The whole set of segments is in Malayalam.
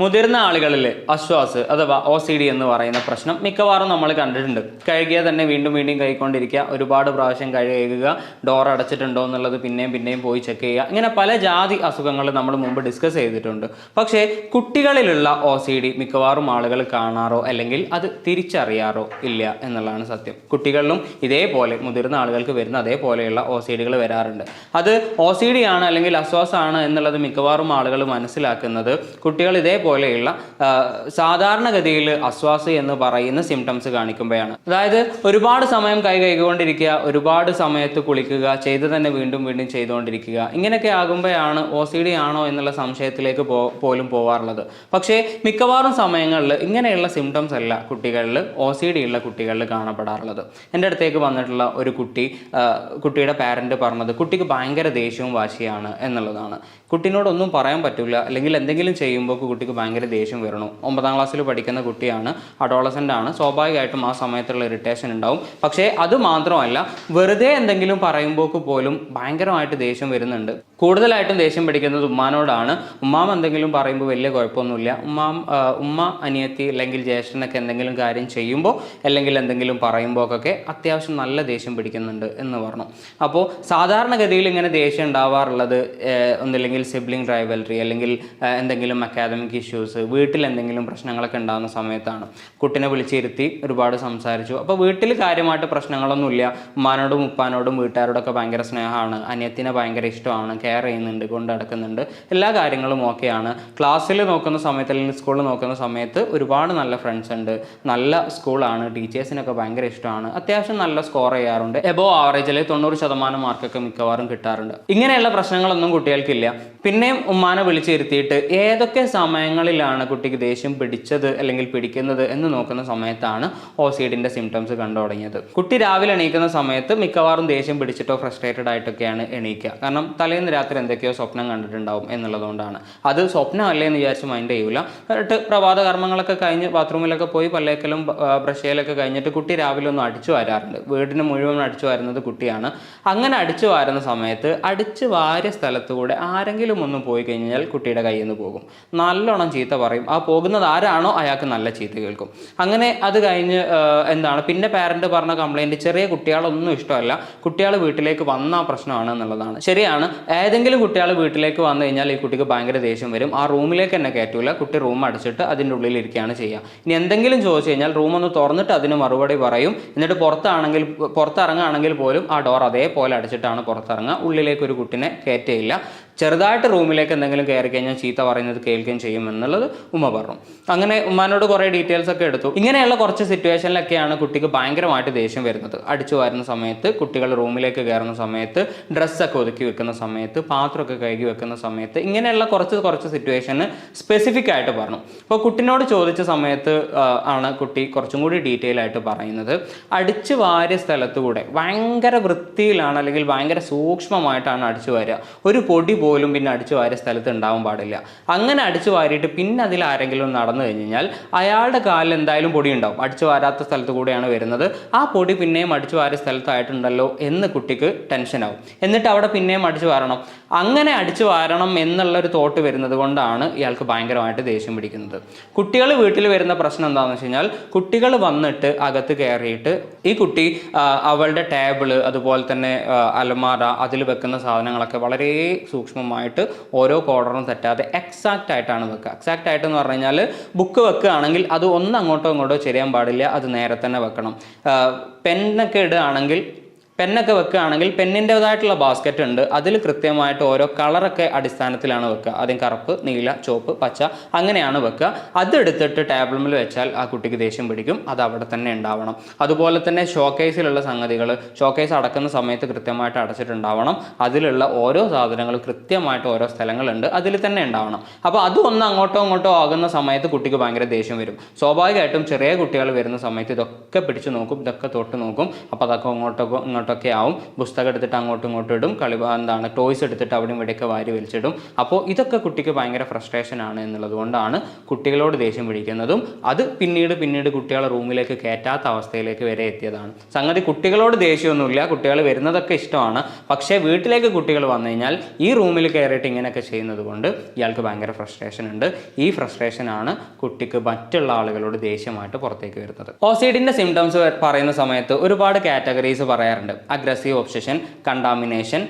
മുതിർന്ന ആളുകളിൽ അശ്വാസ് അഥവാ ഒ സി ഡി എന്ന് പറയുന്ന പ്രശ്നം മിക്കവാറും നമ്മൾ കണ്ടിട്ടുണ്ട്. കഴുകിയാൽ തന്നെ വീണ്ടും വീണ്ടും കൈക്കൊണ്ടിരിക്കുക ഒരുപാട് പ്രാവശ്യം കഴുകുക ഡോർ അടച്ചിട്ടുണ്ടോ എന്നുള്ളത് പിന്നെയും പിന്നെയും പോയി ചെക്ക് ചെയ്യുക. ഇങ്ങനെ പല ജാതി അസുഖങ്ങൾ നമ്മൾ മുമ്പ് ഡിസ്കസ് ചെയ്തിട്ടുണ്ട്. പക്ഷേ കുട്ടികളിലുള്ള ഒ സി ഡി മിക്കവാറും ആളുകൾ കാണാറോ അല്ലെങ്കിൽ അത് തിരിച്ചറിയാറോ ഇല്ല എന്നുള്ളതാണ് സത്യം. കുട്ടികളിലും ഇതേപോലെ മുതിർന്ന ആളുകൾക്ക് വരുന്ന അതേപോലെയുള്ള ഒ സി ഡികൾ വരാറുണ്ട്. അത് ഒ സി ഡി ആണ് അല്ലെങ്കിൽ അശ്വാസമാണ് എന്നുള്ളത് മിക്കവാറും ആളുകൾ മനസ്സിലാക്കുന്നത്. കുട്ടികൾ ഇതേപോലെയുള്ള ആ, സാധാരണഗതിയിൽ അസ്വാസ് എന്ന് പറയുന്ന സിംറ്റംസ് കാണിക്കുമ്പോഴാണ്. അതായത് ഒരുപാട് സമയം കൈ കൈകൊണ്ടിരിക്കുക ഒരുപാട് സമയത്ത് കുളിക്കുക ചെയ്ത് തന്നെ വീണ്ടും വീണ്ടും ചെയ്തുകൊണ്ടിരിക്കുക ഇങ്ങനെയൊക്കെ ആകുമ്പോഴാണ് ഒ സി ഡി ആണോ എന്നുള്ള സംശയത്തിലേക്ക് പോ പോലും പോവാറുള്ളത്. പക്ഷേ മിക്കവാറും സമയങ്ങളിൽ ഇങ്ങനെയുള്ള സിംറ്റംസ് അല്ല കുട്ടികളിൽ ഒ സി ഡി ഉള്ള കുട്ടികളിൽ കാണപ്പെടാറുള്ളത്. എന്റെ അടുത്തേക്ക് വന്നിട്ടുള്ള ഒരു കുട്ടി കുട്ടിയുടെ പാരന്റ് പറഞ്ഞത് കുട്ടിക്ക് ഭയങ്കര ദേഷ്യവും വാശിയാണ് എന്നുള്ളതാണ്. കുട്ടീനോടൊന്നും പറയാൻ പറ്റില്ല അല്ലെങ്കിൽ എന്തെങ്കിലും ചെയ്യുമ്പോൾ കുട്ടിക്ക് ഭയങ്കര ദേഷ്യം വരണു. ഒമ്പതാം ക്ലാസ്സിൽ പഠിക്കുന്ന കുട്ടിയാണ് അഡോളസന്റ് ആണ് സ്വാഭാവികമായിട്ടും ആ സമയത്തുള്ള ഇറിറ്റേഷൻ ഉണ്ടാവും. പക്ഷേ അത് മാത്രമല്ല വെറുതെ എന്തെങ്കിലും പറയുമ്പോൾക്ക് പോലും ഭയങ്കരമായിട്ട് ദേഷ്യം വരുന്നുണ്ട്. കൂടുതലായിട്ടും ദേഷ്യം പിടിക്കുന്നത് ഉമ്മാനോടാണ്. ഉമ്മാം എന്തെങ്കിലും പറയുമ്പോൾ വലിയ കുഴപ്പമൊന്നുമില്ല. ഉമ്മാം ഉമ്മ അനിയത്തി അല്ലെങ്കിൽ ജ്യേഷ്ഠനൊക്കെ എന്തെങ്കിലും കാര്യം ചെയ്യുമ്പോൾ അല്ലെങ്കിൽ എന്തെങ്കിലും പറയുമ്പോഴൊക്കെ അത്യാവശ്യം നല്ല ദേഷ്യം പിടിക്കുന്നുണ്ട് എന്ന് പറഞ്ഞു. അപ്പോൾ സാധാരണഗതിയിൽ ഇങ്ങനെ ദേഷ്യം ഉണ്ടാവാറുള്ളത് ഒന്നില്ലെങ്കിൽ സിബ്ലിംഗ് റൈവൽറി അല്ലെങ്കിൽ എന്തെങ്കിലും അക്കാദമിക് ഇഷ്യൂസ് വീട്ടിൽ എന്തെങ്കിലും പ്രശ്നങ്ങളൊക്കെ ഉണ്ടാകുന്ന സമയത്താണ് കുട്ടിനെ വിളിച്ചിരുത്തി ഒരുപാട് സംസാരിച്ചു. അപ്പോൾ വീട്ടിൽ കാര്യമായിട്ട് പ്രശ്നങ്ങളൊന്നുമില്ല. ഉമ്മാനോടും ഉപ്പാനോടും വീട്ടുകാരോടൊക്കെ ഭയങ്കര സ്നേഹമാണ്. അനിയത്തിനെ ഭയങ്കര ഇഷ്ടമാണ്. കെയർ ചെയ്യുന്നുണ്ട് കൊണ്ട് നടക്കുന്നുണ്ട്. എല്ലാ കാര്യങ്ങളും ഓക്കെയാണ് ക്ലാസ്സിൽ നോക്കുന്ന സമയത്ത് അല്ലെങ്കിൽ സ്കൂളിൽ നോക്കുന്ന സമയത്ത് ഒരുപാട് നല്ല ഫ്രണ്ട്സ് ഉണ്ട്. നല്ല സ്കൂളാണ് ടീച്ചേഴ്സിനൊക്കെ ഭയങ്കര ഇഷ്ടമാണ്. അത്യാവശ്യം നല്ല സ്കോർ ചെയ്യാറുണ്ട്. എബോ ആവറേജിൽ തൊണ്ണൂറ് ശതമാനം മാർക്കൊക്കെ മിക്കവാറും കിട്ടാറുണ്ട്. ഇങ്ങനെയുള്ള പ്രശ്നങ്ങളൊന്നും കുട്ടികൾക്കില്ല. പിന്നെയും ഉമ്മാനെ വിളിച്ചിരുത്തിയിട്ട് ഏതൊക്കെ സമയങ്ങളിലാണ് കുട്ടിക്ക് ദേഷ്യം പിടിച്ചത് അല്ലെങ്കിൽ പിടിക്കുന്നത് എന്ന് നോക്കുന്ന സമയത്താണ് ഒ സിംറ്റംസ് കണ്ടു തുടങ്ങിയത്. കുട്ടി രാവിലെ എണീക്കുന്ന സമയത്ത് മിക്കവാറും ദേഷ്യം പിടിച്ചിട്ടോ ഫ്രസ്ട്രേറ്റഡ് ആയിട്ടൊക്കെയാണ് എണീക്കുക. കാരണം തലേന്ന് രാത്രി എന്തൊക്കെയോ സ്വപ്നം കണ്ടിട്ടുണ്ടാവും എന്നുള്ളതുകൊണ്ടാണ്. അത് സ്വപ്നമല്ലേ എന്ന് വിചാരിച്ച് മൈൻഡ് ചെയ്യൂല. എന്നിട്ട് പ്രഭാത കർമ്മങ്ങളൊക്കെ കഴിഞ്ഞ് ബാത്റൂമിലൊക്കെ പോയി പല്ലേക്കലും ചെയ്യലൊക്കെ കഴിഞ്ഞിട്ട് കുട്ടി രാവിലെ ഒന്ന് അടിച്ചു വരാറുണ്ട്. വീടിന് മുഴുവൻ അടിച്ചു വരുന്നത് കുട്ടിയാണ്. അങ്ങനെ അടിച്ചു വാരുന്ന സമയത്ത് അടിച്ചു വാരിയ സ്ഥലത്തുകൂടെ ആരെങ്കിലും ഒന്ന് പോയി കഴിഞ്ഞാൽ കുട്ടിയുടെ കയ്യിൽ നിന്ന് പോകും. നല്ലോണം ചീത്ത പറയും. ആ പോകുന്നത് ആരാണോ അയാൾക്ക് നല്ല ചീത്ത കേൾക്കും. അങ്ങനെ അത് കഴിഞ്ഞ് എന്താണ് പിന്നെ പാരന്റ് പറഞ്ഞ കംപ്ലൈന്റ് ചെറിയ കുട്ടികളൊന്നും ഇഷ്ടമല്ല. കുട്ടികൾ വീട്ടിലേക്ക് വന്ന പ്രശ്നമാണ് എന്നുള്ളതാണ്. ശരിയാണ് ഏതെങ്കിലും കുട്ടികൾ വീട്ടിലേക്ക് വന്നു കഴിഞ്ഞാൽ ഈ കുട്ടിക്ക് ഭയങ്കര ദേഷ്യം വരും. ആ റൂമിലേക്ക് തന്നെ കയറ്റൂല. കുട്ടി റൂം അടച്ചിട്ട് അതിന്റെ ഉള്ളിൽ ഇരിക്കുകയാണ് ചെയ്യുക. ഇനി എന്തെങ്കിലും ചോദിച്ചു കഴിഞ്ഞാൽ റൂം ഒന്ന് തുറന്നിട്ട് അതിന് മറുപടി പറയും. എന്നിട്ട് പുറത്താണെങ്കിൽ പുറത്തിറങ്ങുകയാണെങ്കിൽ പോലും ആ ഡോർ അതേപോലെ അടച്ചിട്ടാണ് പുറത്തിറങ്ങുക. ഉള്ളിലേക്ക് ഒരു കുട്ടിനെ കയറ്റയില്ല. ചെറുതായിട്ട് റൂമിലേക്ക് എന്തെങ്കിലും കയറി കഴിഞ്ഞാൽ ചീത്ത പറയുന്നത് കേൾക്കുകയും ചെയ്യും എന്നുള്ളത് ഉമ്മ പറഞ്ഞു. അങ്ങനെ ഉമ്മാനോട് കുറേ ഡീറ്റെയിൽസ് ഒക്കെ എടുത്തു. ഇങ്ങനെയുള്ള കുറച്ച് സിറ്റുവേഷനിലൊക്കെയാണ് കുട്ടിക്ക് ഭയങ്കരമായിട്ട് ദേഷ്യം വരുന്നത്. അടിച്ചു വരുന്ന സമയത്ത് കുട്ടികൾ റൂമിലേക്ക് കയറുന്ന സമയത്ത് ഡ്രസ്സൊക്കെ ഒതുക്കി വെക്കുന്ന സമയത്ത് പാത്രമൊക്കെ കഴുകി വെക്കുന്ന സമയത്ത് ഇങ്ങനെയുള്ള കുറച്ച് കുറച്ച് സിറ്റുവേഷന് സ്പെസിഫിക് ആയിട്ട് പറഞ്ഞു. അപ്പോൾ കുട്ടിനോട് ചോദിച്ച സമയത്ത് ആണ് കുട്ടി കുറച്ചും കൂടി ഡീറ്റെയിൽ ആയിട്ട് പറയുന്നത്. അടിച്ചു വാരിയ സ്ഥലത്തുകൂടെ ഭയങ്കര വൃത്തിയിലാണ് അല്ലെങ്കിൽ ഭയങ്കര സൂക്ഷ്മമായിട്ടാണ് അടിച്ചു വാരുക. ഒരു പൊടി പോലും പിന്നെ അടിച്ചു വാരിയ സ്ഥലത്ത് ഉണ്ടാവാൻ പാടില്ല. അങ്ങനെ അടിച്ചു വാരിയിട്ട് പിന്നെ അതിൽ ആരെങ്കിലും നടന്നു കഴിഞ്ഞാൽ അയാളുടെ കാലിൽ എന്തായാലും പൊടി ഉണ്ടാവും. അടിച്ചു വാരാത്ത സ്ഥലത്ത് കൂടെയാണ് വരുന്നത്. ആ പൊടി പിന്നെയും അടിച്ചു വാരിയ സ്ഥലത്തായിട്ടുണ്ടല്ലോ എന്ന് കുട്ടിക്ക് ടെൻഷനാവും എന്നിട്ട് അവിടെ പിന്നെയും അടിച്ചു വാരണം. അങ്ങനെ അടിച്ചു വാരണം എന്നുള്ള ഒരു തോട്ട് വരുന്നത് കൊണ്ടാണ് ഇയാൾക്ക് ഭയങ്കരമായിട്ട് ദേഷ്യം പിടിക്കുന്നത്. കുട്ടികൾ വീട്ടിൽ വരുന്ന പ്രശ്നം എന്താണെന്ന് വെച്ച് കഴിഞ്ഞാൽ കുട്ടികൾ വന്നിട്ട് അകത്ത് കയറിയിട്ട് ഈ കുട്ടി അവളുടെ ടേബിൾ അതുപോലെ തന്നെ അലമാര അതിൽ വെക്കുന്ന സാധനങ്ങളൊക്കെ വളരെ സൂക്ഷ്മമായിട്ട് ഓരോ കോർണറും തെറ്റാതെ എക്സാക്റ്റ് ആയിട്ടാണ് വെക്കുക. എക്സാക്റ്റ് ആയിട്ട് എന്ന് പറഞ്ഞു കഴിഞ്ഞാൽ ബുക്ക് വെക്കുകയാണെങ്കിൽ അത് ഒന്ന് അങ്ങോട്ടോ ഇങ്ങോട്ടോ ചെരിയാൻ പാടില്ല അത് നേരെ തന്നെ വെക്കണം. പെന്നൊക്കെ ഇടുകയാണെങ്കിൽ പെന്നൊക്കെ വെക്കുകയാണെങ്കിൽ പെന്നിന്റെതായിട്ടുള്ള ബാസ്ക്കറ്റ് ഉണ്ട്. അതിൽ കൃത്യമായിട്ട് ഓരോ കളറൊക്കെ അടിസ്ഥാനത്തിലാണ് വെക്കുക. ആദ്യം കറുപ്പ് നീല ചുവപ്പ് പച്ച അങ്ങനെയാണ് വെക്കുക. അതെടുത്തിട്ട് ടേബിളിൽ വെച്ചാൽ ആ കുട്ടിക്ക് ദേഷ്യം പിടിക്കും. അത് അവിടെ തന്നെ ഉണ്ടാവണം. അതുപോലെ തന്നെ ഷോക്കേസിലുള്ള സംഗതികൾ ഷോക്കേസ് അടക്കുന്ന സമയത്ത് കൃത്യമായിട്ട് അടച്ചിട്ടുണ്ടാവണം. അതിലുള്ള ഓരോ സാധനങ്ങളും കൃത്യമായിട്ട് ഓരോ സ്ഥലങ്ങളുണ്ട്. അതിൽ തന്നെ ഉണ്ടാവണം. അപ്പോൾ അത് ഒന്ന് അങ്ങോട്ടോ ഇങ്ങോട്ടോ ആകുന്ന സമയത്ത് കുട്ടിക്ക് ഭയങ്കര ദേഷ്യം വരും. സ്വാഭാവികമായിട്ടും ചെറിയ കുട്ടികൾ വരുന്ന സമയത്ത് ഇതൊക്കെ പിടിച്ചു നോക്കും. ഇതൊക്കെ തൊട്ട് നോക്കും. അപ്പോൾ അതൊക്കെ അങ്ങോട്ടോ ഇങ്ങോട്ടോ ഇങ്ങോട്ടൊക്കെ ആവും. പുസ്തകം എടുത്തിട്ട് അങ്ങോട്ടും ഇങ്ങോട്ടും ഇടും. കളി എന്താണ് ടോയ്സ് എടുത്തിട്ട് അവിടെയും ഇവിടെയൊക്കെ വാരി വലിച്ചിടും. അപ്പോൾ ഇതൊക്കെ കുട്ടിക്ക് ഭയങ്കര ഫ്രസ്ട്രേഷൻ ആണ് എന്നുള്ളതുകൊണ്ടാണ് കുട്ടികളോട് ദേഷ്യം പിടിക്കുന്നതും അത് പിന്നീട് പിന്നീട് കുട്ടികളെ റൂമിലേക്ക് കയറ്റാത്ത അവസ്ഥയിലേക്ക് വരെ എത്തിയതാണ്. സംഗതി കുട്ടികളോട് ദേഷ്യമൊന്നുമില്ല. കുട്ടികൾ വരുന്നതൊക്കെ ഇഷ്ടമാണ്. പക്ഷേ വീട്ടിലേക്ക് കുട്ടികൾ വന്നു കഴിഞ്ഞാൽ ഈ റൂമിൽ കയറിയിട്ട് ഇങ്ങനെയൊക്കെ ചെയ്യുന്നത് കൊണ്ട് ഇയാൾക്ക് ഭയങ്കര ഫ്രസ്ട്രേഷൻ ഉണ്ട്. ഈ ഫ്രസ്ട്രേഷൻ ആണ് കുട്ടിക്ക് മറ്റുള്ള ആളുകളോട് ദേഷ്യമായിട്ട് പുറത്തേക്ക് വരുന്നത്. ഓസിഡിന്റെ സിംറ്റംസ് പറയുന്ന സമയത്ത് ഒരുപാട് കാറ്റഗറീസ് പറയാറുണ്ട്. അഗ്രസീവ് ഒബ്സഷൻ കണ്ടാമിനേഷൻ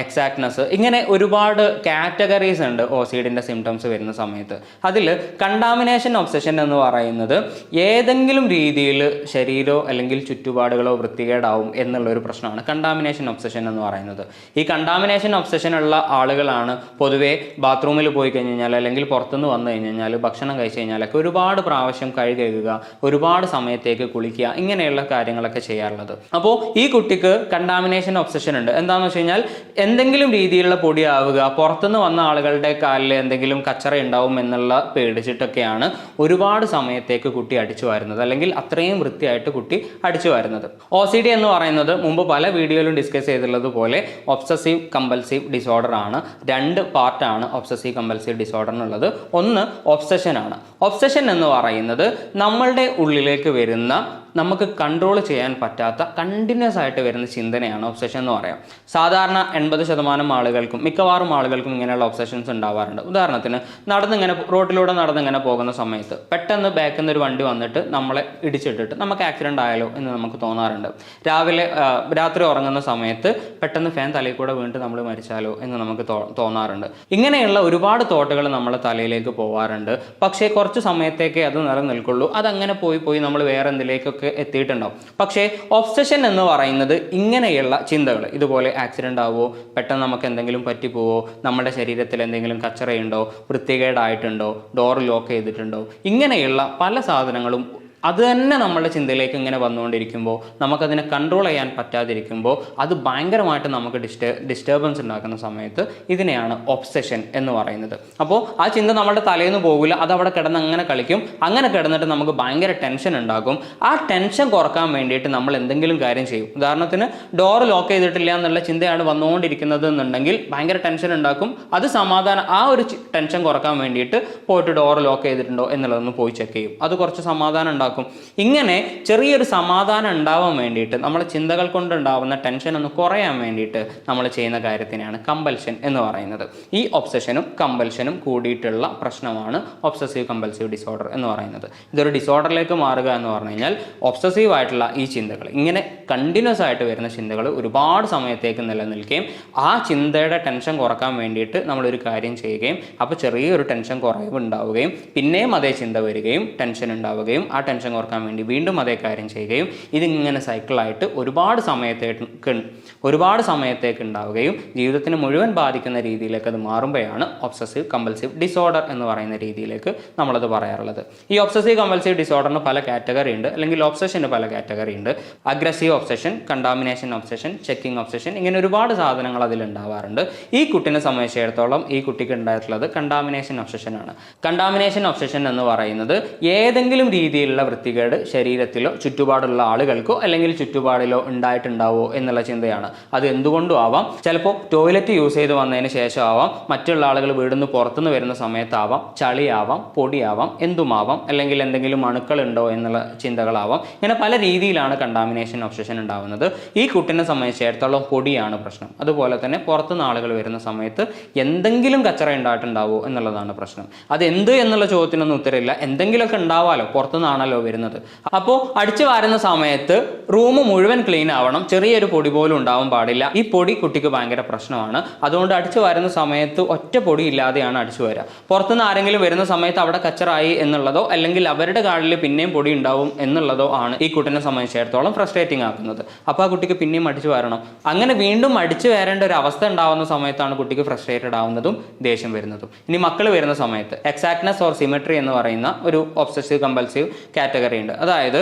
എക്സാക്ട്നെസ് ഇങ്ങനെ ഒരുപാട് കാറ്റഗറീസ് ഉണ്ട് ഒ സിഡിന്റെ സിംറ്റംസ് വരുന്ന സമയത്ത്. അതിൽ കണ്ടാമിനേഷൻ ഒബ്സഷൻ എന്ന് പറയുന്നത് ഏതെങ്കിലും രീതിയിൽ ശരീരമോ അല്ലെങ്കിൽ ചുറ്റുപാടുകളോ വൃത്തികേടാവും എന്നുള്ള ഒരു പ്രശ്നമാണ് കണ്ടാമിനേഷൻ ഒബ്സഷൻ എന്ന് പറയുന്നത്. ഈ കണ്ടാമിനേഷൻ ഒബ്സഷൻ ഉള്ള ആളുകളാണ് പൊതുവേ ബാത്റൂമിൽ പോയി കഴിഞ്ഞ് കഴിഞ്ഞാൽ അല്ലെങ്കിൽ പുറത്തുനിന്ന് വന്നു കഴിഞ്ഞ് കഴിഞ്ഞാൽ ഭക്ഷണം കഴിച്ച് കഴിഞ്ഞാലൊക്കെ ഒരുപാട് പ്രാവശ്യം കഴുകുക ഒരുപാട് സമയത്തേക്ക് കുളിക്കുക ഇങ്ങനെയുള്ള കാര്യങ്ങളൊക്കെ ചെയ്യാറുള്ളത്. അപ്പോൾ ഈ കുട്ടിക്ക് കണ്ടാമിനേഷൻ ഒബ്സഷൻ ഉണ്ട്. എന്താണെന്ന് വെച്ച് കഴിഞ്ഞാൽ എന്തെങ്കിലും രീതിയിലുള്ള പൊടിയാവുക പുറത്തുനിന്ന് വന്ന ആളുകളുടെ കാലിൽ എന്തെങ്കിലും കച്ചറ ഉണ്ടാവും എന്നുള്ള പേടിച്ചിട്ടൊക്കെയാണ് ഒരുപാട് സമയത്തേക്ക് കുട്ടി അടിച്ചു വരുന്നത്. അല്ലെങ്കിൽ അത്രയും വൃത്തിയായിട്ട് കുട്ടി അടിച്ചു വരുന്നത്. ഒ സി ഡി എന്ന് പറയുന്നത് മുമ്പ് പല വീഡിയോയിലും ഡിസ്കസ് ചെയ്തിട്ടുള്ളതുപോലെ ഒബ്സസീവ് കമ്പൽസീവ് ഡിസോർഡർ ആണ്. രണ്ട് പാർട്ടാണ് ഒബ്സസീവ് കമ്പൽസീവ് ഡിസോർഡർ എന്നുള്ളത് ഒന്ന് ഒബ്സഷൻ ആണ്. ഒബ്സഷൻ എന്ന് പറയുന്നത് നമ്മളുടെ ഉള്ളിലേക്ക് വരുന്ന നമുക്ക് കൺട്രോൾ ചെയ്യാൻ പറ്റാത്ത കണ്ടിന്യൂസ് ആയിട്ട് വരുന്ന ചിന്തനയാണ് ഒബ്സഷൻ എന്ന് പറയാം. സാധാരണ എൺപത് ശതമാനം ആളുകൾക്കും മിക്കവാറും ആളുകൾക്കും ഇങ്ങനെയുള്ള ഒബ്സഷൻസ് ഉണ്ടാവാറുണ്ട്. ഉദാഹരണത്തിന് നടന്നിങ്ങനെ റോഡിലൂടെ നടന്നിങ്ങനെ പോകുന്ന സമയത്ത് പെട്ടെന്ന് ബാക്കിൽ നിന്ന് ഒരു വണ്ടി വന്നിട്ട് നമ്മളെ ഇടിച്ചിട്ടിട്ട് നമുക്ക് ആക്സിഡന്റ് ആയാലോ എന്ന് നമുക്ക് തോന്നാറുണ്ട്. രാവിലെ രാത്രി ഉറങ്ങുന്ന സമയത്ത് പെട്ടെന്ന് ഫാൻ തലയിൽ കൂടെ വീണ്ടും നമ്മൾ മരിച്ചാലോ എന്ന് നമുക്ക് തോന്നാറുണ്ട്. ഇങ്ങനെയുള്ള ഒരുപാട് തോട്ടുകൾ നമ്മളെ തലയിലേക്ക് പോവാറുണ്ട്. പക്ഷേ കുറച്ച് സമയത്തേക്കേ അത് നിലനിൽക്കുള്ളൂ. അതങ്ങനെ പോയി പോയി നമ്മൾ വേറെ എന്തിലേക്കൊക്കെ എത്തിയിട്ടുണ്ടാവും. പക്ഷേ ഒബ്സഷൻ എന്ന് പറയുന്നത് ഇങ്ങനെയുള്ള ചിന്തകൾ ഇതുപോലെ ആക്സിഡന്റ് ആവുമോ പെട്ടെന്ന് നമുക്ക് എന്തെങ്കിലും പറ്റിപ്പോവോ നമ്മുടെ ശരീരത്തിൽ എന്തെങ്കിലും കച്ചറയുണ്ടോ വൃത്തികേടായിട്ടുണ്ടോ ഡോർ ലോക്ക് ചെയ്തിട്ടുണ്ടോ ഇങ്ങനെയുള്ള പല സാധനങ്ങളും അത് തന്നെ നമ്മളുടെ ചിന്തയിലേക്ക് ഇങ്ങനെ വന്നുകൊണ്ടിരിക്കുമ്പോൾ നമുക്കതിനെ കൺട്രോൾ ചെയ്യാൻ പറ്റാതിരിക്കുമ്പോൾ അത് ഭയങ്കരമായിട്ട് നമുക്ക് ഡിസ്റ്റേ ഡിസ്റ്റർബൻസ് ഉണ്ടാക്കുന്ന സമയത്ത് ഇതിനെയാണ് ഒബ്സെഷൻ എന്ന് പറയുന്നത്. അപ്പോൾ ആ ചിന്ത നമ്മുടെ തലേന്ന് പോകില്ല അത് അവിടെ കിടന്ന് അങ്ങനെ കളിക്കും. അങ്ങനെ കിടന്നിട്ട് നമുക്ക് ഭയങ്കര ടെൻഷൻ ഉണ്ടാകും. ആ ടെൻഷൻ കുറയ്ക്കാൻ വേണ്ടിയിട്ട് നമ്മൾ എന്തെങ്കിലും കാര്യം ചെയ്യും. ഉദാഹരണത്തിന് ഡോർ ലോക്ക് ചെയ്തിട്ടില്ല എന്നുള്ള ചിന്തയാണ് വന്നുകൊണ്ടിരിക്കുന്നത് എന്നുണ്ടെങ്കിൽ ഭയങ്കര ടെൻഷൻ ഉണ്ടാക്കും. അത് സമാധാനം ആ ഒരു ടെൻഷൻ കുറയ്ക്കാൻ വേണ്ടിയിട്ട് പോയിട്ട് ഡോർ ലോക്ക് ചെയ്തിട്ടുണ്ടോ എന്നുള്ളതൊന്ന് പോയി ചെക്ക് ചെയ്യും. അത് കുറച്ച് സമാധാനം ഉണ്ടാക്കും. ഇങ്ങനെ ചെറിയൊരു സമാധാനം ഉണ്ടാവാൻ വേണ്ടിയിട്ട് നമ്മളെ ചിന്തകൾ കൊണ്ടുണ്ടാവുന്ന ടെൻഷൻ ഒന്ന് കുറയാൻ വേണ്ടിയിട്ട് നമ്മൾ ചെയ്യുന്ന കാര്യത്തിനെയാണ് കമ്പൽഷൻ എന്ന് പറയുന്നത്. ഈ ഒബ്സഷനും കമ്പൽഷനും കൂടിയിട്ടുള്ള പ്രശ്നമാണ് ഒബ്സസീവ് കമ്പൽസീവ് ഡിസോർഡർ എന്ന് പറയുന്നത്. ഇതൊരു ഡിസോർഡറിലേക്ക് മാറുക എന്ന് പറഞ്ഞു കഴിഞ്ഞാൽ ഒബ്സസീവ് ആയിട്ടുള്ള ഈ ചിന്തകൾ ഇങ്ങനെ കണ്ടിന്യൂസ് ആയിട്ട് വരുന്ന ചിന്തകൾ ഒരുപാട് സമയത്തേക്ക് നിലനിൽക്കുകയും ആ ചിന്തയുടെ ടെൻഷൻ കുറയ്ക്കാൻ വേണ്ടിയിട്ട് നമ്മളൊരു കാര്യം ചെയ്യുകയും അപ്പോൾ ചെറിയൊരു ടെൻഷൻ കുറവ് ഉണ്ടാവുകയും പിന്നെയും അതേ ചിന്ത വരികയും ടെൻഷൻ ഉണ്ടാവുകയും ആ ടെൻഷൻ കുറയ്ക്കാൻ വേണ്ടി വീണ്ടും അതേ കാര്യം ചെയ്യുകയും ഇതിങ്ങനെ സൈക്കിളായിട്ട് ഒരുപാട് സമയത്തേക്ക് ഒരുപാട് സമയത്തേക്ക് ഉണ്ടാവുകയും ജീവിതത്തിന് മുഴുവൻ ബാധിക്കുന്ന രീതിയിലേക്ക് അത് മാറുമ്പോഴാണ് ഒബ്സസീവ് കമ്പൽസീവ് ഡിസോർഡർ എന്ന് പറയുന്ന രീതിയിലേക്ക് നമ്മളത് പറയാറുള്ളത്. ഈ ഒബ്സസീവ് കമ്പൽസീവ് ഡിസോർഡറിന് പല കാറ്റഗറി ഉണ്ട്. അല്ലെങ്കിൽ ഒബ്സഷന് പല കാറ്റഗറി ഉണ്ട്. Aggressive obsession contamination obsession checking obsession ഇങ്ങനെ ഒരുപാട് സാധനങ്ങൾ അതിലുണ്ടാവാറുണ്ട് ഈ കുട്ടിനെ സംബന്ധിച്ചിടത്തോളം ഈ കുട്ടിക്ക് ഉണ്ടായിട്ടുള്ളത് കണ്ടാമിനേഷൻ ഒബ്സഷൻ ആണ്. കണ്ടാമിനേഷൻ ഒബ്സഷൻ എന്ന് പറയുന്നത് ഏതെങ്കിലും രീതിയിലുള്ള വൃത്തികേട് ശരീരത്തിലോ ചുറ്റുപാടുള്ള ആളുകൾക്കോ അല്ലെങ്കിൽ ചുറ്റുപാടിലോ ഉണ്ടായിട്ടുണ്ടാവോ എന്നുള്ള ചിന്തയാണ്. അത് എന്തുകൊണ്ടും ആവാം. ചിലപ്പോൾ ടോയ്ലറ്റ് യൂസ് ചെയ്ത് വന്നതിന് ശേഷം ആവാം. മറ്റുള്ള ആളുകൾ വീടിന്ന് പുറത്തുനിന്ന് വരുന്ന സമയത്താവാം ചളിയാവാം പൊടിയാവാം എന്തുമാവാം അല്ലെങ്കിൽ എന്തെങ്കിലും അണുക്കൾ ഉണ്ടോ എന്നുള്ള ചിന്തകളാവാം. ഇങ്ങനെ പല രീതിയിലാണ് കണ്ടാമിനേഷൻ ഒബ്സഷൻ ഉണ്ടാവുന്നത്. ഈ കുട്ടിനെ സംബന്ധിച്ചിടത്തോളം പൊടിയാണ് പ്രശ്നം. അതുപോലെ തന്നെ പുറത്തുനിന്ന് ആളുകൾ വരുന്ന സമയത്ത് എന്തെങ്കിലും കച്ചറ ഉണ്ടായിട്ടുണ്ടാവോ എന്നുള്ളതാണ് പ്രശ്നം. അത് എന്ത് എന്നുള്ള ചോദ്യത്തിനൊന്നും ഉത്തരമില്ല. എന്തെങ്കിലുമൊക്കെ ഉണ്ടാവാലോ. പുറത്തുനിന്നാണല്ലോ വരുന്നത്. അപ്പോൾ അടിച്ചു വാരുന്ന സമയത്ത് റൂം മുഴുവൻ ക്ലീൻ ആവണം. ചെറിയൊരു പൊടി പോലും ഉണ്ടാവാൻ പാടില്ല. ഈ പൊടി കുട്ടിക്ക് ഭയങ്കര പ്രശ്നമാണ്. അതുകൊണ്ട് അടിച്ചു വാരുന്ന സമയത്ത് ഒറ്റ പൊടി ഇല്ലാതെയാണ് അടിച്ചു വരിക. പുറത്തുനിന്ന് ആരെങ്കിലും വരുന്ന സമയത്ത് അവിടെ കച്ചറായി എന്നുള്ളതോ അല്ലെങ്കിൽ അവരുടെ കാലിൽ പിന്നെയും പൊടി ഉണ്ടാവും എന്നുള്ളതോ ആണ് ഈ കുട്ടിനെ സംബന്ധിച്ചിടത്തോളം ഫ്രസ്ട്രേറ്റിംഗ് ആക്കുന്നത്. അപ്പോൾ ആ കുട്ടിക്ക് പിന്നെയും അടിച്ചു വരണം. അങ്ങനെ വീണ്ടും അടിച്ചു വരേണ്ട ഒരു അവസ്ഥ ഉണ്ടാവുന്ന സമയത്താണ് കുട്ടിക്ക് ഫ്രസ്ട്രേറ്റഡ് ആവുന്നതും ദേഷ്യം വരുന്നതും. ഇനി മക്കൾ വരുന്ന സമയത്ത് എക്സാക്ട്നെസ് ഓർ സിമെട്രി എന്ന് പറയുന്ന ഒരു ഒബ്സസീവ് കമ്പൽസീവ് കാറ്റഗറി ഉണ്ട്. അതായത്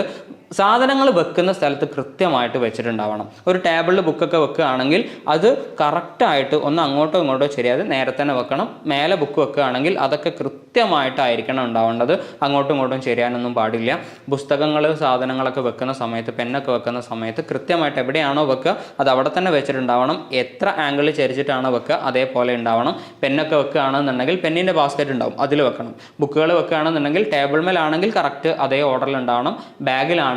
സാധനങ്ങൾ വെക്കുന്ന സ്ഥലത്ത് കൃത്യമായിട്ട് വെച്ചിട്ടുണ്ടാവണം. ഒരു ടേബിളിൽ ബുക്കൊക്കെ വെക്കുകയാണെങ്കിൽ അത് കറക്റ്റായിട്ട് ഒന്ന് അങ്ങോട്ടോ ഇങ്ങോട്ടോ ശരിയാതെ നേരെ തന്നെ വെക്കണം. മേലെ ബുക്ക് വെക്കുകയാണെങ്കിൽ അതൊക്കെ കൃത്യമായിട്ടായിരിക്കണം ഉണ്ടാവേണ്ടത്. അങ്ങോട്ടും ഇങ്ങോട്ടും ശരിയാനൊന്നും പാടില്ല. പുസ്തകങ്ങൾ സാധനങ്ങളൊക്കെ വെക്കുന്ന സമയത്ത് പെന്നൊക്കെ വെക്കുന്ന സമയത്ത് കൃത്യമായിട്ട് എവിടെയാണോ വെക്കുക അത് അവിടെ തന്നെ വെച്ചിട്ടുണ്ടാവണം. എത്ര ആംഗിളിൽ ചരിച്ചിട്ടാണോ വെക്കുക അതേപോലെ ഉണ്ടാവണം. പെന്നൊക്കെ വെക്കുകയാണെന്നുണ്ടെങ്കിൽ പെന്നിന്റെ ബാസ്ക്കറ്റ് ഉണ്ടാവും അതിൽ വെക്കണം. ബുക്കുകൾ വെക്കുകയാണെന്നുണ്ടെങ്കിൽ ടേബിൾ മേലാണെങ്കിൽ കറക്റ്റ് അതേ ഓർഡറിൽ ഉണ്ടാവണം.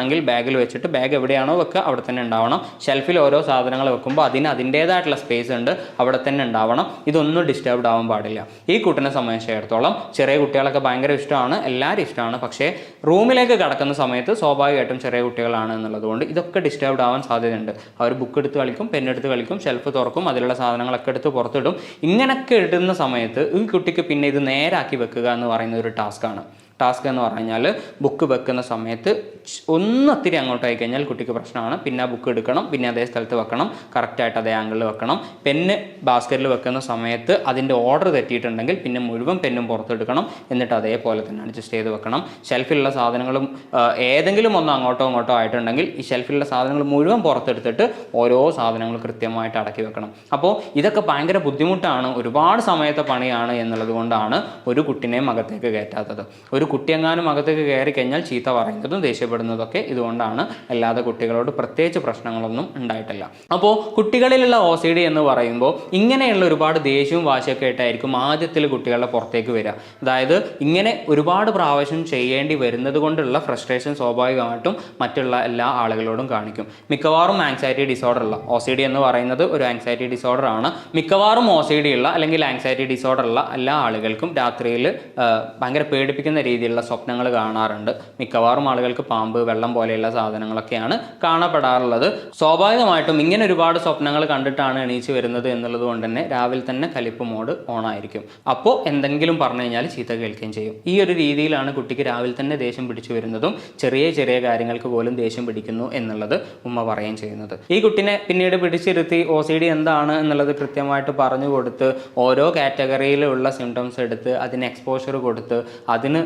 ബാഗിലാണെങ്കിൽ ബാഗിൽ വെച്ചിട്ട് ബാഗ് എവിടെയാണോ വെക്കുക അവിടെ തന്നെ ഉണ്ടാവണം. ഷെൽഫിൽ ഓരോ സാധനങ്ങൾ വെക്കുമ്പോൾ അതിന് അതിന്റേതായിട്ടുള്ള സ്പേസ് ഉണ്ട് അവിടെ തന്നെ ഉണ്ടാവണം. ഇതൊന്നും ഡിസ്റ്റർബ്ഡ് ആവാൻ പാടില്ല. ഈ കുട്ടിനെ സംബന്ധിച്ചിടത്തോളം ചെറിയ കുട്ടികളൊക്കെ ഭയങ്കര ഇഷ്ടമാണ് എല്ലാവരും ഇഷ്ടമാണ്. പക്ഷേ റൂമിലേക്ക് കടക്കുന്ന സമയത്ത് സ്വാഭാവികമായിട്ടും ചെറിയ കുട്ടികളാണ് എന്നുള്ളതുകൊണ്ട് ഇതൊക്കെ ഡിസ്റ്റർബ്ഡ് ആവാൻ സാധ്യതയുണ്ട്. അവർ ബുക്ക് എടുത്ത് കളിക്കും പെന്നെടുത്ത് കളിക്കും ഷെൽഫ് തുറക്കും അതിലുള്ള സാധനങ്ങളൊക്കെ എടുത്ത് പുറത്തിടും. ഇങ്ങനെയൊക്കെ ഇടുന്ന സമയത്ത് ഈ കുട്ടിക്ക് പിന്നെ ഇത് നേരാക്കി വെക്കുക എന്ന് പറയുന്ന ഒരു ടാസ്ക്കാണ് ടാസ്ക് എന്ന് പറഞ്ഞു കഴിഞ്ഞാൽ ബുക്ക് വെക്കുന്ന സമയത്ത് ഒന്നൊത്തിരി അങ്ങോട്ടായി കഴിഞ്ഞാൽ കുട്ടിക്ക് പ്രശ്നമാണ്. പിന്നെ ആ ബുക്ക് എടുക്കണം പിന്നെ അതേ സ്ഥലത്ത് വെക്കണം കറക്റ്റായിട്ട് അതേ ആംഗിളിൽ വെക്കണം. പെന്ന് ബാസ്ക്കറ്റിൽ വെക്കുന്ന സമയത്ത് അതിന്റെ ഓർഡർ തെറ്റിയിട്ടുണ്ടെങ്കിൽ പിന്നെ മുഴുവൻ പെന്നും പുറത്തെടുക്കണം. എന്നിട്ട് അതേപോലെ തന്നെ അഡ്ജസ്റ്റ് ചെയ്ത് വെക്കണം. ഷെൽഫിലുള്ള സാധനങ്ങളും ഏതെങ്കിലും ഒന്ന് അങ്ങോട്ടോ ഇങ്ങോട്ടോ ആയിട്ടുണ്ടെങ്കിൽ ഈ ഷെൽഫിലുള്ള സാധനങ്ങൾ മുഴുവൻ പുറത്തെടുത്തിട്ട് ഓരോ സാധനങ്ങൾ കൃത്യമായിട്ട് അടക്കി വെക്കണം. അപ്പോൾ ഇതൊക്കെ ഭയങ്കര ബുദ്ധിമുട്ടാണ്. ഒരുപാട് സമയത്തെ പണിയാണ് എന്നുള്ളത് കൊണ്ടാണ് ഒരു കുട്ടിനെയും അകത്തേക്ക് കയറ്റാത്തത്. ഒരു കുട്ടിയെങ്ങാനും അകത്തേക്ക് കയറി കഴിഞ്ഞാൽ ചീത്ത പറയുന്നതും ദേഷ്യപ്പെടുന്നതൊക്കെ ഇതുകൊണ്ടാണ്. അല്ലാതെ കുട്ടികളോട് പ്രത്യേകിച്ച് പ്രശ്നങ്ങളൊന്നും ഉണ്ടായിട്ടില്ല. അപ്പോൾ കുട്ടികളിലുള്ള ഒ സി ഡി എന്ന് പറയുമ്പോൾ ഇങ്ങനെയുള്ള ഒരുപാട് ദേഷ്യവും വാശിയൊക്കെ ആയിട്ടായിരിക്കും ആദ്യത്തിൽ കുട്ടികളുടെ പുറത്തേക്ക് വരിക. അതായത് ഇങ്ങനെ ഒരുപാട് പ്രാവശ്യം ചെയ്യേണ്ടി വരുന്നത് കൊണ്ടുള്ള ഫ്രസ്ട്രേഷൻ സ്വാഭാവികമായിട്ടും മറ്റുള്ള എല്ലാ ആളുകളോടും കാണിക്കും. മിക്കവാറും ആങ്സൈറ്റി ഡിസോർഡർ ഉള്ള ഒ സി ഡി എന്ന് പറയുന്നത് ഒരു ആങ്സൈറ്റി ഡിസോർഡർ ആണ്. മിക്കവാറും ഒ സി ഡി ഉള്ള അല്ലെങ്കിൽ ആങ്സൈറ്റി ഡിസോർഡർ ഉള്ള എല്ലാ ആളുകൾക്കും രാത്രിയിൽ ഭയങ്കര പേടിപ്പിക്കുന്ന രീതിയിലുള്ള സ്വപ്നങ്ങൾ കാണാറുണ്ട്. മിക്കവാറും ആളുകൾക്ക് പാമ്പ് വെള്ളം പോലെയുള്ള സാധനങ്ങളൊക്കെയാണ് കാണപ്പെടാറുള്ളത്. സ്വാഭാവികമായിട്ടും ഇങ്ങനെ ഒരുപാട് സ്വപ്നങ്ങൾ കണ്ടിട്ടാണ് എണീച്ച് വരുന്നത് എന്നുള്ളത് കൊണ്ട് തന്നെ രാവിലെ തന്നെ കലിപ്പ് മോഡ് ഓൺ ആയിരിക്കും അപ്പോൾ എന്തെങ്കിലും പറഞ്ഞു കഴിഞ്ഞാൽ ചീത്ത കേൾക്കുകയും ചെയ്യും. ഈ ഒരു രീതിയിലാണ് കുട്ടിക്ക് രാവിലെ തന്നെ ദേഷ്യം പിടിച്ചു വരുന്നതും ചെറിയ ചെറിയ കാര്യങ്ങൾക്ക് പോലും ദേഷ്യം പിടിക്കുന്നു എന്നുള്ളത് ഉമ്മ പറയുകയും ചെയ്യുന്നത്. ഈ കുട്ടിനെ പിന്നീട് പിടിച്ചിരുത്തി ഒ സി ഡി എന്താണ് എന്നുള്ളത് കൃത്യമായിട്ട് പറഞ്ഞു കൊടുത്ത് ഓരോ കാറ്റഗറിയിലുള്ള സിംറ്റംസ് എടുത്ത് അതിന് എക്സ്പോഷർ കൊടുത്ത് അതിന്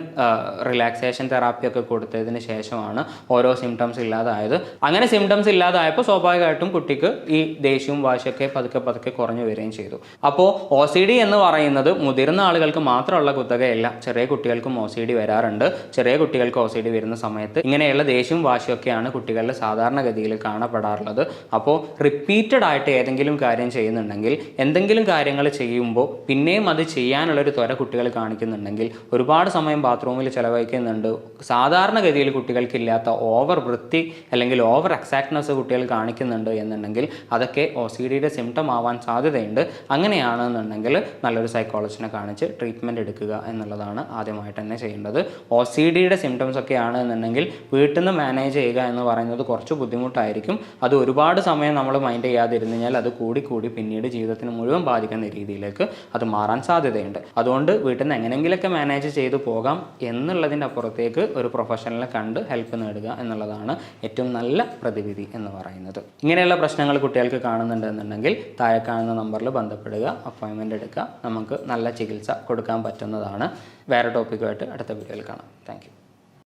റിലാക്സേഷൻ തെറാപ്പി ഒക്കെ കൊടുത്തതിന് ശേഷമാണ് ഓരോ സിംറ്റംസ് ഇല്ലാതായത്. അങ്ങനെ സിംറ്റംസ് ഇല്ലാതായപ്പോൾ സ്വാഭാവികമായിട്ടും കുട്ടിക്ക് ഈ ദേഷ്യവും വാശിയൊക്കെ പതുക്കെ പതുക്കെ കുറഞ്ഞു വരികയും ചെയ്തു. അപ്പോൾ ഒ സി ഡി എന്ന് പറയുന്നത് മുതിർന്ന ആളുകൾക്ക് മാത്രമുള്ള കുത്തകയല്ല. ചെറിയ കുട്ടികൾക്കും ഒ സി ഡി വരാറുണ്ട്. ചെറിയ കുട്ടികൾക്ക് ഒ സി ഡി വരുന്ന സമയത്ത് ഇങ്ങനെയുള്ള ദേഷ്യവും വാശിയൊക്കെയാണ് കുട്ടികളിൽ സാധാരണഗതിയിൽ കാണപ്പെടാറുള്ളത്. അപ്പോൾ റിപ്പീറ്റഡ് ആയിട്ട് ഏതെങ്കിലും കാര്യം ചെയ്യുന്നുണ്ടെങ്കിൽ എന്തെങ്കിലും കാര്യങ്ങൾ ചെയ്യുമ്പോൾ പിന്നെയും അത് ചെയ്യാനുള്ളൊരു ത്വര കുട്ടികൾ കാണിക്കുന്നുണ്ടെങ്കിൽ ഒരുപാട് സമയം ബാത്റൂമിൽ ചിലവഴിക്കുന്നുണ്ട്. സാധാരണഗതിയിൽ കുട്ടികൾക്കില്ലാത്ത ഓവർ വൃത്തി അല്ലെങ്കിൽ ഓവർ എക്സാക്ട്നെസ് കുട്ടികൾ കാണിക്കുന്നുണ്ട് എന്നുണ്ടെങ്കിൽ അതൊക്കെ ഒ സി ഡിയുടെ സിംറ്റം ആവാൻ സാധ്യതയുണ്ട്. അങ്ങനെയാണെന്നുണ്ടെങ്കിൽ നല്ലൊരു സൈക്കോളജിനെ കാണിച്ച് ട്രീറ്റ്മെന്റ് എടുക്കുക എന്നുള്ളതാണ് ആദ്യമായിട്ട് തന്നെ ചെയ്യേണ്ടത്. ഒ സി ഡിയുടെ സിംറ്റംസ് ഒക്കെ ആണ് എന്നുണ്ടെങ്കിൽ വീട്ടിൽ നിന്ന് മാനേജ് ചെയ്യുക എന്ന് പറയുന്നത് കുറച്ച് ബുദ്ധിമുട്ടായിരിക്കും. അത് ഒരുപാട് സമയം നമ്മൾ മൈൻഡ് ചെയ്യാതിരുന്നു കഴിഞ്ഞാൽ അത് കൂടി കൂടി പിന്നീട് ജീവിതത്തിന് മുഴുവൻ ബാധിക്കുന്ന രീതിയിലേക്ക് അത് മാറാൻ സാധ്യതയുണ്ട്. അതുകൊണ്ട് വീട്ടിൽ നിന്ന് എങ്ങനെയെങ്കിലുമൊക്കെ മാനേജ് ചെയ്ത് പോകാം. എന്നുള്ളതിന്റെ അപ്പുറത്തേക്ക് ഒരു പ്രൊഫഷണലിനെ കണ്ട് ഹെൽപ്പ് നേടുക എന്നുള്ളതാണ് ഏറ്റവും നല്ല പ്രതിവിധി എന്ന് പറയുന്നത്. ഇങ്ങനെയുള്ള പ്രശ്നങ്ങൾ കുട്ടികൾക്ക് കാണുന്നുണ്ടെന്നുണ്ടെങ്കിൽ താഴെ കാണുന്ന നമ്പറിൽ ബന്ധപ്പെടുക അപ്പോയിൻമെന്റ് എടുക്കുക. നമുക്ക് നല്ല ചികിത്സ കൊടുക്കാൻ പറ്റുന്നതാണ്. വേറെ ടോപ്പിക്കുമായിട്ട് അടുത്ത വീഡിയോയിൽ കാണാം. താങ്ക്